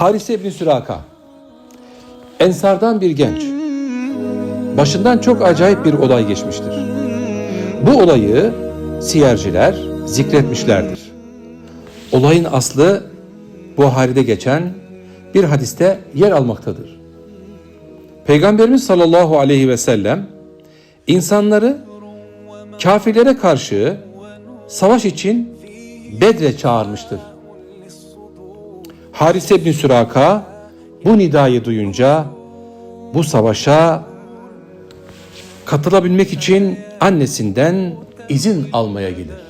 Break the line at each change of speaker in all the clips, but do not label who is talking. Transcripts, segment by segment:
Harise İbni Süraka. Ensardan bir genç. Başından çok acayip bir olay geçmiştir. Bu olayı siyerciler zikretmişlerdir. Olayın aslı Buhari'de geçen bir hadiste yer almaktadır. Peygamberimiz sallallahu aleyhi ve sellem insanları kafirlere karşı savaş için Bedre çağırmıştır. Harise bin Süraka bu nidayı duyunca bu savaşa katılabilmek için annesinden izin almaya gelir.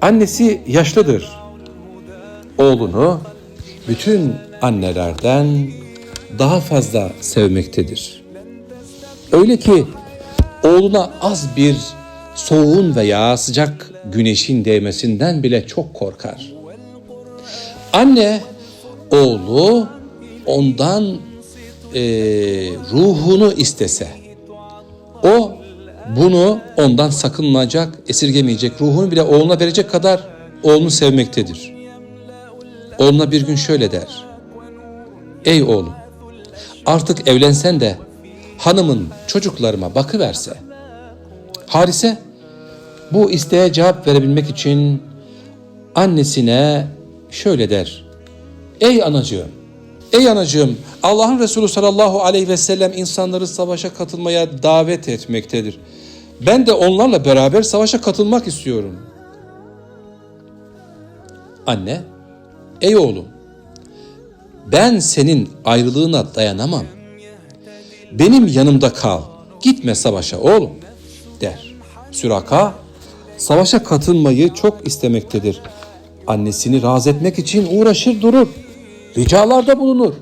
Annesi yaşlıdır. Oğlunu bütün annelerden daha fazla sevmektedir. Öyle ki oğluna az bir soğuğun veya sıcak güneşin değmesinden bile çok korkar. Anne oğlu ondan eee, ruhunu istese, o bunu ondan sakınmayacak, esirgemeyecek, ruhunu bile oğluna verecek kadar oğlunu sevmektedir. Oğluna bir gün şöyle der. Ey oğlum, artık evlensen de hanımın çocuklarıma bakıverse. Harise bu isteğe cevap verebilmek için annesine şöyle der. Ey anacığım, ey anacığım Allah'ın Resulü sallallahu aleyhi ve sellem insanları savaşa katılmaya davet etmektedir. Ben de onlarla beraber savaşa katılmak istiyorum. Anne, ey oğlum ben senin ayrılığına dayanamam. Benim yanımda kal, gitme savaşa oğlum der. Süraka savaşa katılmayı çok istemektedir. Annesini razı etmek için uğraşır durur. Ricalarda bulunur.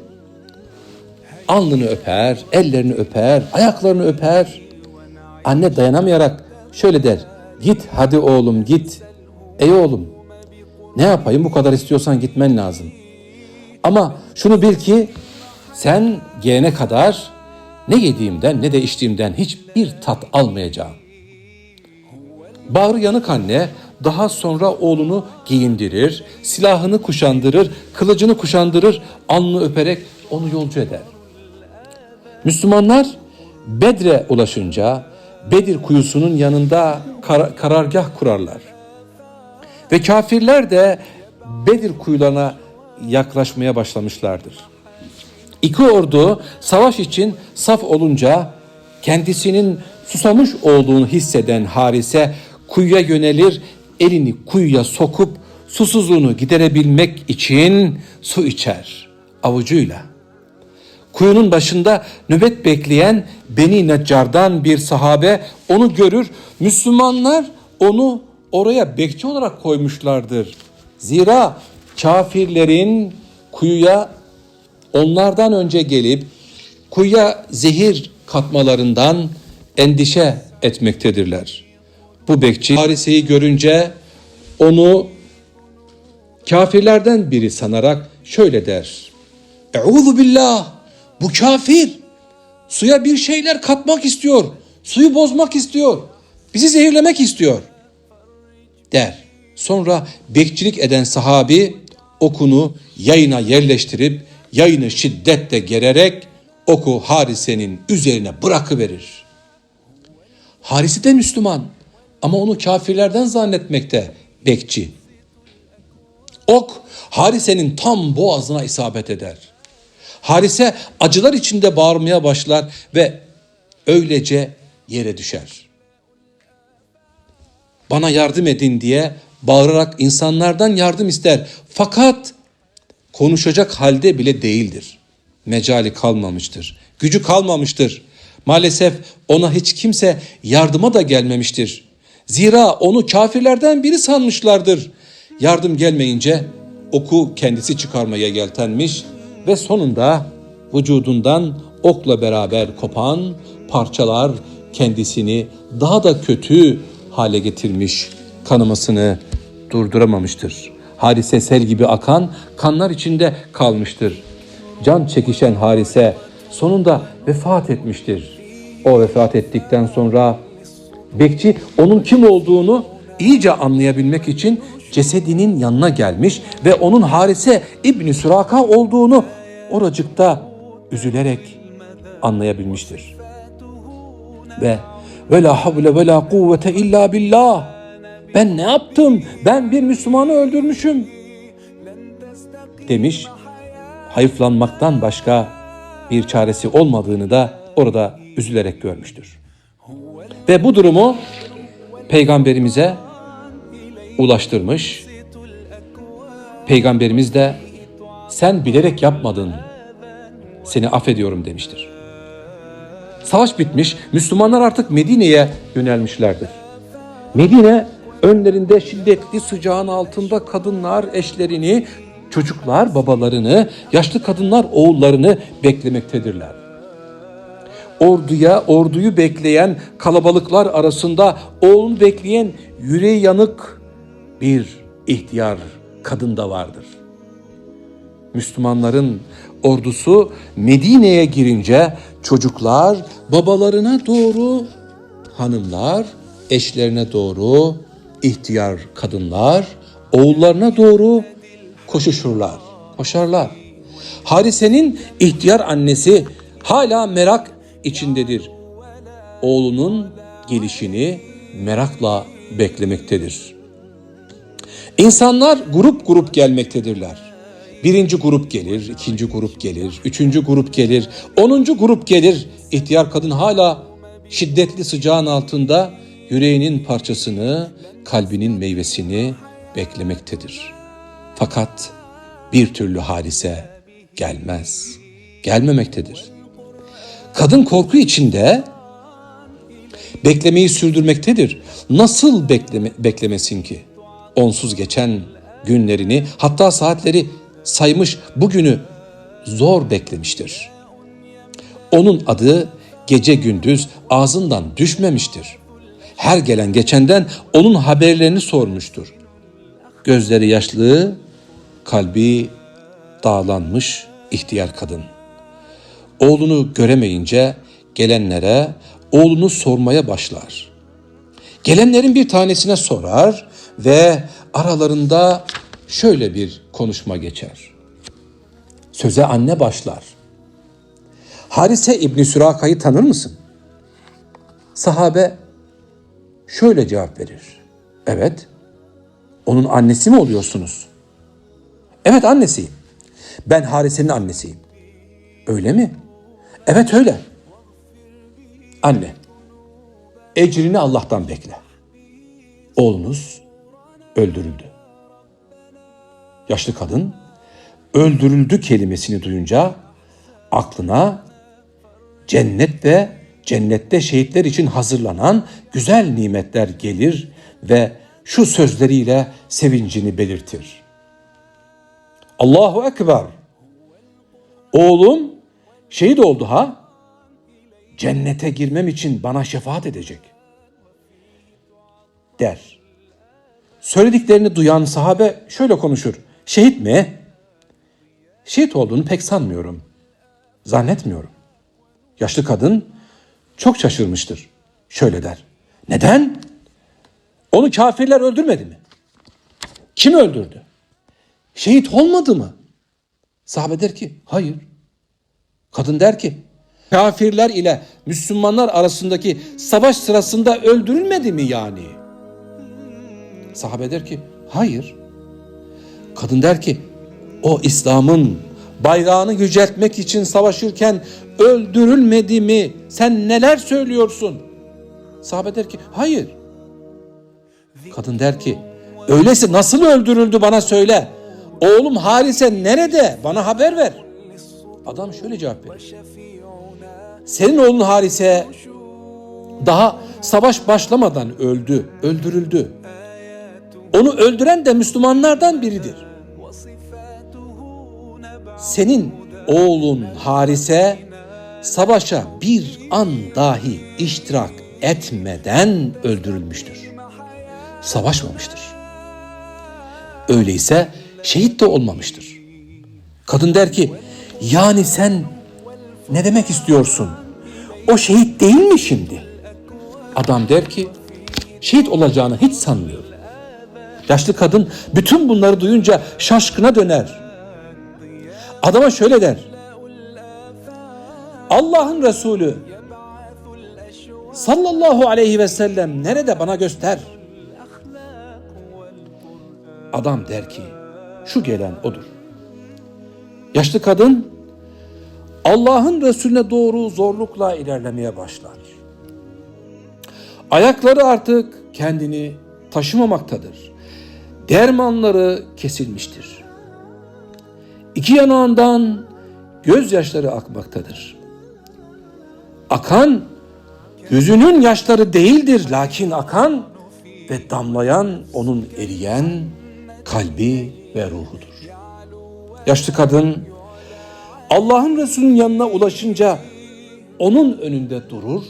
Alnını öper, ellerini öper, ayaklarını öper. Anne dayanamayarak şöyle der. Git hadi oğlum git. Ey oğlum ne yapayım bu kadar istiyorsan gitmen lazım. Ama şunu bil ki sen gelene kadar ne yediğimden ne de içtiğimden hiçbir tat almayacağım. Bağrı yanık anne daha sonra oğlunu giyindirir, silahını kuşandırır, kılıcını kuşandırır, alnını öperek onu yolcu eder. Müslümanlar Bedre ulaşınca Bedir kuyusunun yanında kar- karargah kurarlar. Ve kafirler de Bedir kuyularına yaklaşmaya başlamışlardır. İki ordu savaş için saf olunca kendisinin susamış olduğunu hisseden Harise kuyuya yönelir, elini kuyuya sokup susuzluğunu giderebilmek için su içer avucuyla. Kuyunun başında nöbet bekleyen Beni Neccar'dan bir sahabe onu görür. Müslümanlar onu oraya bekçi olarak koymuşlardır. Zira kafirlerin kuyuya onlardan önce gelip kuyuya zehir katmalarından endişe etmektedirler. Bu bekçi Harise'yi görünce onu kafirlerden biri sanarak şöyle der. Euzu billah bu kafir suya bir şeyler katmak istiyor. Suyu bozmak istiyor. Bizi zehirlemek istiyor der. Sonra bekçilik eden sahabi okunu yayına yerleştirip yayını şiddetle gererek oku Harise'nin üzerine bırakıverir. Harise de Müslüman ama onu kafirlerden zannetmekte bekçi. Ok Harise'nin tam boğazına isabet eder. Harise acılar içinde bağırmaya başlar ve öylece yere düşer. Bana yardım edin diye bağırarak insanlardan yardım ister. Fakat konuşacak halde bile değildir. Mecali kalmamıştır. Gücü kalmamıştır. Maalesef ona hiç kimse yardıma da gelmemiştir. Zira onu kafirlerden biri sanmışlardır. Yardım gelmeyince oku kendisi çıkarmaya yeltenmiş ve sonunda vücudundan okla beraber kopan parçalar kendisini daha da kötü hale getirmiş, kanamasını durduramamıştır. Harise sel gibi akan kanlar içinde kalmıştır. Can çekişen Harise sonunda vefat etmiştir. O vefat ettikten sonra bekçi onun kim olduğunu iyice anlayabilmek için cesedinin yanına gelmiş ve onun Harise İbni Süraka olduğunu oracıkta üzülerek anlayabilmiştir. Ve ve la havle ve la kuvvete illa billah. Ben ne yaptım? Ben bir Müslümanı öldürmüşüm. Demiş. Hayıflanmaktan başka bir çaresi olmadığını da orada üzülerek görmüştür. Ve bu durumu peygamberimize ulaştırmış. Peygamberimiz de sen bilerek yapmadın. Seni affediyorum demiştir. Savaş bitmiş, Müslümanlar artık Medine'ye yönelmişlerdir. Medine önlerinde şiddetli sıcağın altında kadınlar eşlerini, çocuklar babalarını, yaşlı kadınlar oğullarını beklemektedirler. Orduya, orduyu bekleyen kalabalıklar arasında oğlunu bekleyen yüreği yanık bir ihtiyar kadın da vardır. Müslümanların ordusu Medine'ye girince çocuklar babalarına doğru, hanımlar eşlerine doğru, ihtiyar kadınlar oğullarına doğru koşuşurlar, koşarlar. Harise'nin ihtiyar annesi hala merak içindedir. Oğlunun gelişini merakla beklemektedir. İnsanlar grup grup gelmektedirler. Birinci grup gelir, ikinci grup gelir, üçüncü grup gelir, onuncu grup gelir. İhtiyar kadın hala şiddetli sıcağın altında yüreğinin parçasını, kalbinin meyvesini beklemektedir. Fakat bir türlü hadise gelmez, gelmemektedir. Kadın korku içinde beklemeyi sürdürmektedir. Nasıl bekleme, beklemesin ki? Onsuz geçen günlerini hatta saatleri saymış bugünü zor beklemiştir. Onun adı gece gündüz ağzından düşmemiştir. Her gelen geçenden onun haberlerini sormuştur. Gözleri yaşlı, kalbi dağlanmış ihtiyar kadın. Oğlunu göremeyince gelenlere oğlunu sormaya başlar. Gelenlerin bir tanesine sorar ve aralarında şöyle bir konuşma geçer. Söze anne başlar. Harise İbni Süraka'yı tanır mısın? Sahabe şöyle cevap verir. Evet. Onun annesi mi oluyorsunuz? Evet annesiyim. Ben Harise'nin annesiyim. Öyle mi? Evet öyle. Anne, ecrini Allah'tan bekle. Oğlunuz öldürüldü. Yaşlı kadın öldürüldü kelimesini duyunca aklına cennet ve cennette şehitler için hazırlanan güzel nimetler gelir ve şu sözleriyle sevincini belirtir. Allahu Ekber. Oğlum şehit oldu ha? Cennete girmem için bana şefaat edecek. Der. Söylediklerini duyan sahabe şöyle konuşur. Şehit mi? Şehit olduğunu pek sanmıyorum. Zannetmiyorum. Yaşlı kadın çok şaşırmıştır. Şöyle der. Neden? Onu kafirler öldürmedi mi? Kim öldürdü? Şehit olmadı mı? Sahabe der ki hayır. Kadın der ki kafirler ile Müslümanlar arasındaki savaş sırasında öldürülmedi mi yani? Sahabe der ki hayır. Kadın der ki o İslam'ın bayrağını yüceltmek için savaşırken öldürülmedi mi? Sen neler söylüyorsun? Sahabe der ki hayır. Kadın der ki öyleyse nasıl öldürüldü bana söyle. Oğlum Harise nerede? Bana haber ver. Adam şöyle cevap verir. Senin oğlun Harise daha savaş başlamadan öldü, öldürüldü. Onu öldüren de Müslümanlardan biridir. Senin oğlun Harise savaşa bir an dahi iştirak etmeden öldürülmüştür. Savaşmamıştır. Öyleyse şehit de olmamıştır. Kadın der ki yani sen ne demek istiyorsun? O şehit değil mi şimdi? Adam der ki şehit olacağını hiç sanmıyorum. Yaşlı kadın bütün bunları duyunca şaşkına döner. Adama şöyle der. Allah'ın Resulü sallallahu aleyhi ve sellem nerede bana göster. Adam der ki şu gelen odur. Yaşlı kadın Allah'ın Resulüne doğru zorlukla ilerlemeye başlar. Ayakları artık kendini taşımamaktadır. Dermanları kesilmiştir. İki yanağından gözyaşları akmaktadır. Akan yüzünün yaşları değildir lakin akan ve damlayan onun eriyen kalbi ve ruhudur. Yaşlı kadın Allah'ın Resulü'nün yanına ulaşınca onun önünde durur.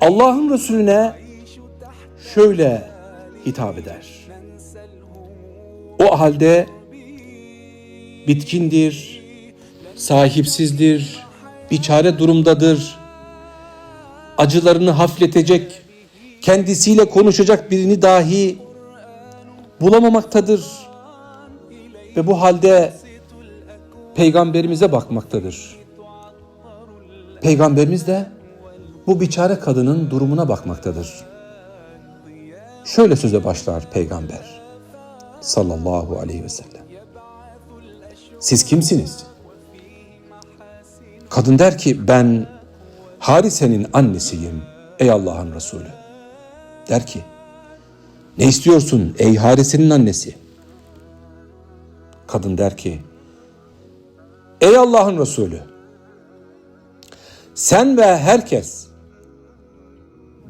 Allah'ın Resulüne şöyle hitap eder. O halde bitkindir, sahipsizdir, biçare durumdadır. Acılarını hafifletecek, kendisiyle konuşacak birini dahi bulamamaktadır. Ve bu halde peygamberimize bakmaktadır. Peygamberimiz de bu biçare kadının durumuna bakmaktadır. Şöyle söze başlar peygamber sallallahu aleyhi ve sellem. Siz kimsiniz? Kadın der ki ben Harise'nin annesiyim ey Allah'ın Resulü. Der ki ne istiyorsun ey Harise'nin annesi? Kadın der ki ey Allah'ın Resulü sen ve herkes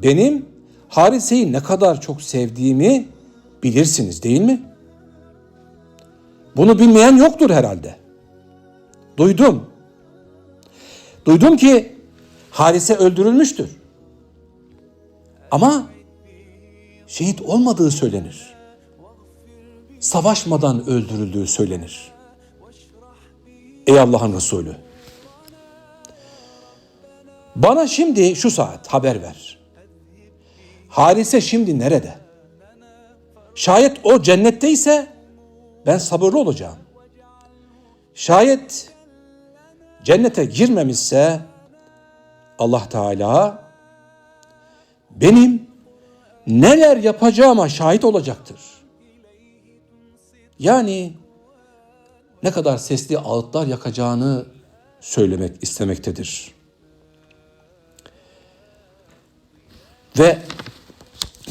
benim Harise'yi ne kadar çok sevdiğimi bilirsiniz değil mi? Bunu bilmeyen yoktur herhalde. Duydum. Duydum ki Harise öldürülmüştür. Ama şehit olmadığı söylenir. Savaşmadan öldürüldüğü söylenir. Ey Allah'ın Resulü. Bana şimdi şu saat haber ver. Harise şimdi nerede? Şayet o cennetteyse ben sabırlı olacağım. Şayet cennete girmemişse Allah Teala benim neler yapacağıma şahit olacaktır. Yani ne kadar sesli ağıtlar yakacağını söylemek istemektedir. Ve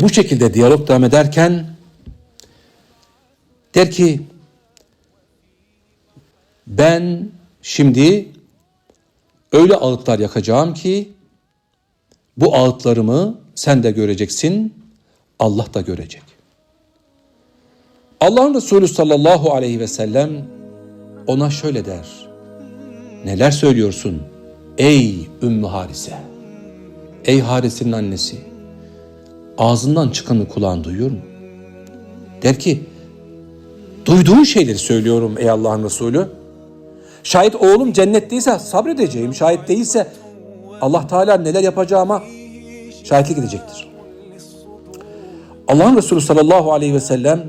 bu şekilde diyalog devam ederken der ki ben şimdi öyle ağıtlar yakacağım ki bu ağıtlarımı sen de göreceksin, Allah da görecek. Allah'ın Resulü sallallahu aleyhi ve sellem ona şöyle der. Neler söylüyorsun ey Ümmü Harise? Ey Harise'nin annesi. Ağzından çıkanı kulağın duyuyor mu? Der ki duyduğun şeyleri söylüyorum ey Allah'ın Resulü. Şayet oğlum cennetteyse sabredeceğim. Şayet değilse Allah Teala neler yapacağıma şahitlik edecektir. Allah'ın Resulü sallallahu aleyhi ve sellem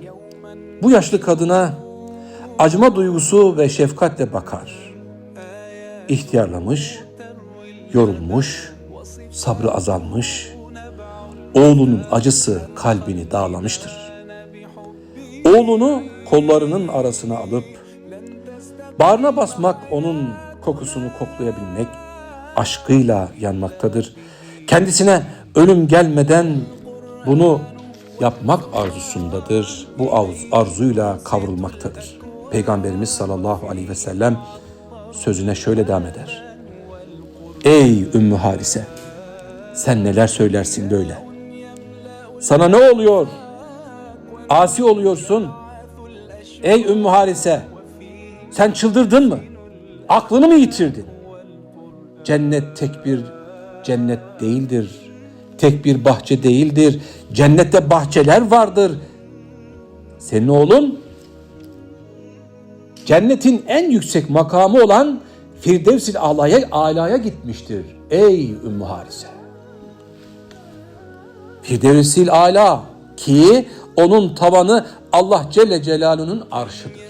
bu yaşlı kadına acıma duygusu ve şefkatle bakar. İhtiyarlamış, yorulmuş, sabrı azalmış, oğlunun acısı kalbini dağlamıştır. Oğlunu kollarının arasına alıp bağrına basmak onun kokusunu koklayabilmek aşkıyla yanmaktadır. Kendisine ölüm gelmeden bunu yapmak arzusundadır. Bu arzuyla kavrulmaktadır. Peygamberimiz sallallahu aleyhi ve sellem sözüne şöyle devam eder. Ey Ümmü Harise sen neler söylersin böyle? Sana ne oluyor? Asi oluyorsun. Ey Ümmü Harise sen çıldırdın mı? Aklını mı yitirdin? Cennet tek bir cennet değildir. Tek bir bahçe değildir. Cennette bahçeler vardır. Senin oğlun cennetin en yüksek makamı olan Firdevs-i Ala'ya, Ala'ya gitmiştir. Ey Ümmü Harise. Firdevsil ala ki onun tavanı Allah Celle Celaluhu'nun arşıdır.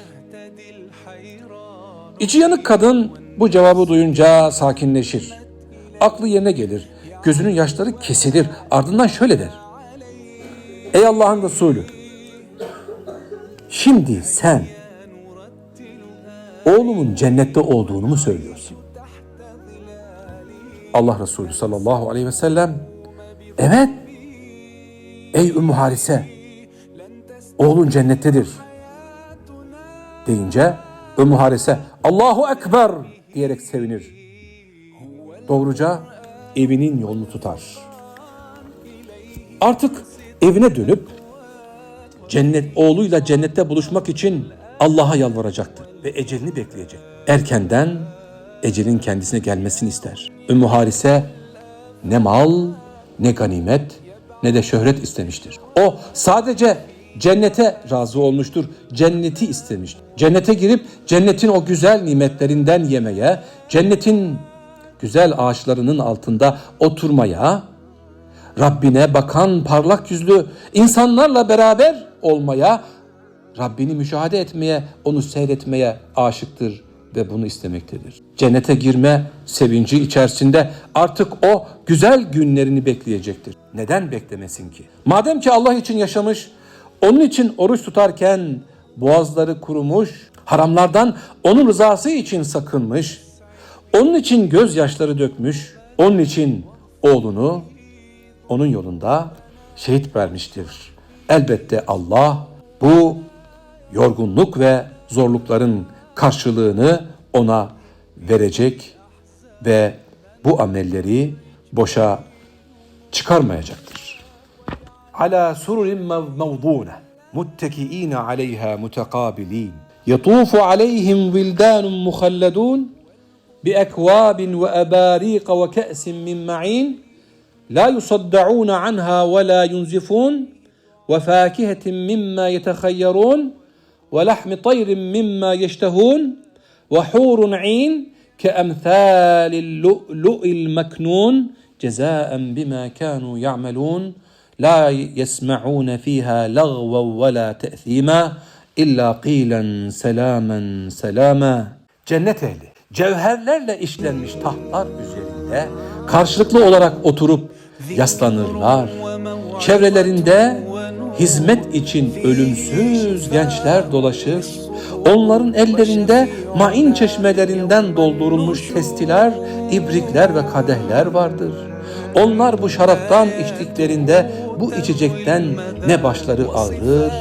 İçi yanık kadın bu cevabı duyunca sakinleşir. Aklı yerine gelir. Gözünün yaşları kesilir. Ardından şöyle der. Ey Allah'ın Resulü. Şimdi sen oğlumun cennette olduğunu mu söylüyorsun? Allah Resulü sallallahu aleyhi ve sellem evet ey Ümmü Harise oğlun cennettedir deyince Ümmü Harise Allahu Ekber diyerek sevinir. Doğruca evinin yolunu tutar. Artık evine dönüp cennet oğluyla cennette buluşmak için Allah'a yalvaracaktır ve ecelini bekleyecek. Erkenden ecelin kendisine gelmesini ister. Ümmü Harise ne mal, ne ganimet, ne de şöhret istemiştir. O sadece cennete razı olmuştur. Cenneti istemiştir. Cennete girip cennetin o güzel nimetlerinden yemeye, cennetin güzel ağaçlarının altında oturmaya, Rabbine bakan parlak yüzlü insanlarla beraber olmaya, Rabbini müşahede etmeye, onu seyretmeye aşıktır ve bunu istemektedir. Cennete girme sevinci içerisinde artık o güzel günlerini bekleyecektir. Neden beklemesin ki? Madem ki Allah için yaşamış, onun için oruç tutarken boğazları kurumuş, haramlardan onun rızası için sakınmış, onun için gözyaşları dökmüş, onun için oğlunu onun yolunda şehit vermiştir. Elbette Allah bu yorgunluk ve zorlukların karşılığını ona verecek ve bu amelleri boşa çıkarmayacaktır. Ala sururin mevdûne muttekiîne aleyha mutekâbilîn يطوف عليهم ولدان مخلدون بأكواب وأباريق وكأس من معين لا يصدعون عنها ولا ينزفون وفاكهة مما يتخيرون ولحم طير مما يشتهون وحور عين كأمثال اللؤلؤ المكنون جزاء بما كانوا يعملون لا يسمعون فيها لغوا ولا تأثيما إلا قيلا سلاما سلاما ehli cevherlerle işlenmiş tahtlar üzerinde karşılıklı olarak oturup yaslanırlar. Çevrelerinde hizmet için ölümsüz gençler dolaşır. Onların ellerinde main çeşmelerinden doldurulmuş testiler, ibrikler ve kadehler vardır. Onlar bu şaraptan içtiklerinde bu içecekten ne başları ağrır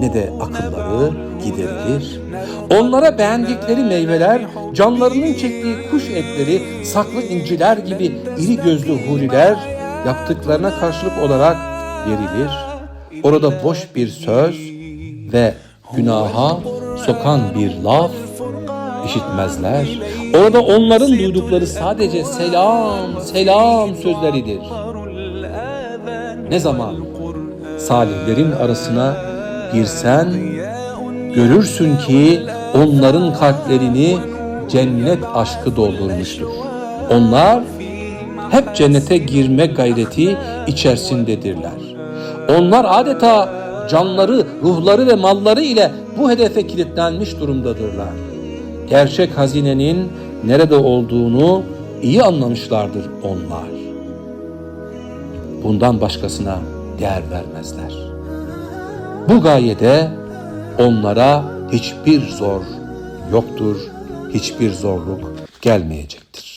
ne de akılları giderilir. Onlara beğendikleri meyveler, canlarının çektiği kuş etleri, saklı inciler gibi iri gözlü huriler yaptıklarına karşılık olarak verilir. Orada boş bir söz ve günaha sokan bir laf işitmezler. Orada onların duydukları sadece selam, selam sözleridir. Ne zaman salihlerin arasına girsen görürsün ki onların kalplerini cennet aşkı doldurmuştur. Onlar hep cennete girme gayreti içerisindedirler. Onlar adeta canları, ruhları ve malları ile bu hedefe kilitlenmiş durumdadırlar. Gerçek hazinenin nerede olduğunu iyi anlamışlardır onlar. Bundan başkasına değer vermezler. Bu gayede onlara hiçbir zor yoktur, hiçbir zorluk gelmeyecektir.